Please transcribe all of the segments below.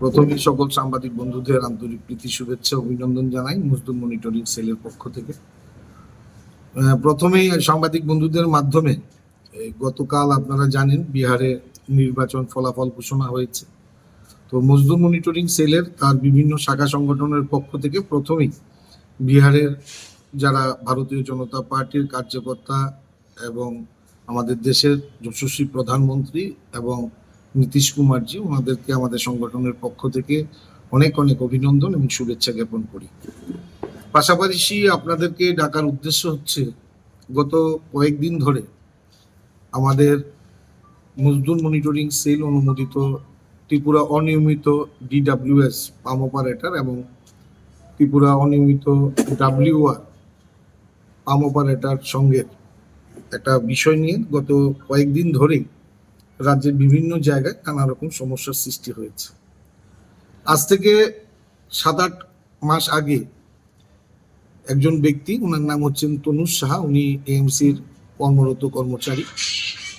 প্রথমেই সকল সাংবাদিক বন্ধুদের আন্তরিক প্রীতি, শুভেচ্ছা, অভিনন্দন জানাই মজদুর মনিটরিং সেলের পক্ষ থেকে। প্রথমেই সাংবাদিক বন্ধুদের মাধ্যমে গতকাল আপনারা জানেন বিহারে নির্বাচন ফলাফল ঘোষণা হয়েছে। তো মজদুর মনিটরিং সেলের তার বিভিন্ন শাখা সংগঠনের পক্ষ থেকে প্রথমেই বিহারের যারা ভারতীয় জনতা পার্টির কার্যকর্তা এবং আমাদের দেশের যশস্বী প্রধানমন্ত্রী এবং নীতিশ কুমারজি ওনাদেরকে আমাদের সংগঠনের পক্ষ থেকে অনেক অনেক অভিনন্দন এবং শুভেচ্ছা জ্ঞাপন করি। পাশাপাশি আপনাদেরকে ডাকার উদ্দেশ্য হচ্ছে, গত কয়েকদিন ধরে আমাদের মজদুর মনিটরিং সেল অনুমোদিত ত্রিপুরা অনিয়মিত ডিডাব্লিউএস পাম অপারেটর এবং ত্রিপুরা অনিয়মিত ডাব্লিউআর পাম অপারেটর সঙ্গে একটা বিষয় নিয়ে গত কয়েকদিন ধরেই রাজ্যের বিভিন্ন জায়গায় নানা রকম সমস্যার সৃষ্টি হয়েছে। আজ থেকে সাত আট মাস আগে একজন ব্যক্তি ওনার নাম হচ্ছেন তনুজ সাহা, উনি এএমসির কর্মরত কর্মচারী।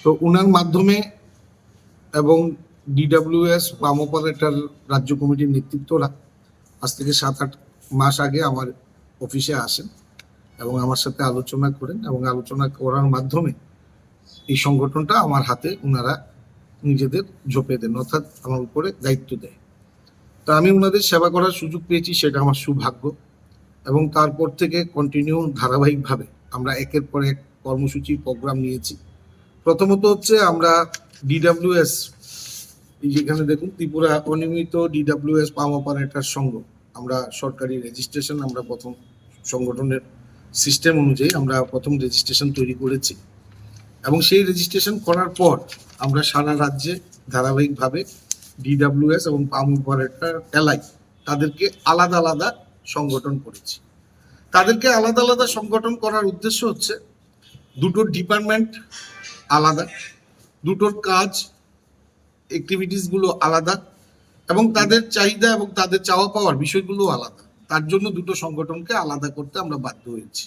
তো ওনার মাধ্যমে এবং ডিডাব্লিউএস পাম অপারেটর রাজ্য কমিটির নেতৃত্বরা আজ থেকে সাত আট মাস আগে আমার অফিসে আসেন এবং আমার সাথে আলোচনা করেন এবং আলোচনা করার মাধ্যমে এই সংগঠনটা আমার হাতে ওনারা নিজেদের ঝোপে দেন, অর্থাৎ আমার উপরে দায়িত্ব দেয়। তা আমি ওনাদের সেবা করার সুযোগ পেয়েছি, সেটা আমার সৌভাগ্য। এবং তারপর থেকে কন্টিনিউ ধারাবাহিকভাবে আমরা একের পর এক কর্মসূচি প্রোগ্রাম নিয়েছি। প্রথমত হচ্ছে আমরা ডিডাব্লিউএস যেখানে দেখুন ত্রিপুরা অনিয়মিত ডিডাব্লিউএস পাম অপারেটর সংঘ। আমরা সরকারি রেজিস্ট্রেশন আমরা প্রথম সংগঠনের সিস্টেম অনুযায়ী আমরা প্রথম রেজিস্ট্রেশন তৈরি করেছি। এবং সেই রেজিস্ট্রেশন করার পর আমরা সারা রাজ্যে ধারাবাহিকভাবে ডিডাব্লিউএস এবং পাম অপারেটর এলাই তাদেরকে আলাদা আলাদা সংগঠন করেছি। তাদেরকে আলাদা আলাদা সংগঠন করার উদ্দেশ্য হচ্ছে দুটো ডিপার্টমেন্ট আলাদা, দুটোর কাজ অ্যাক্টিভিটিসগুলো আলাদা এবং তাদের চাহিদা এবং তাদের চাওয়া পাওয়ার বিষয়গুলো আলাদা। তার জন্য দুটো সংগঠনকে আলাদা করতে আমরা বাধ্য হয়েছি।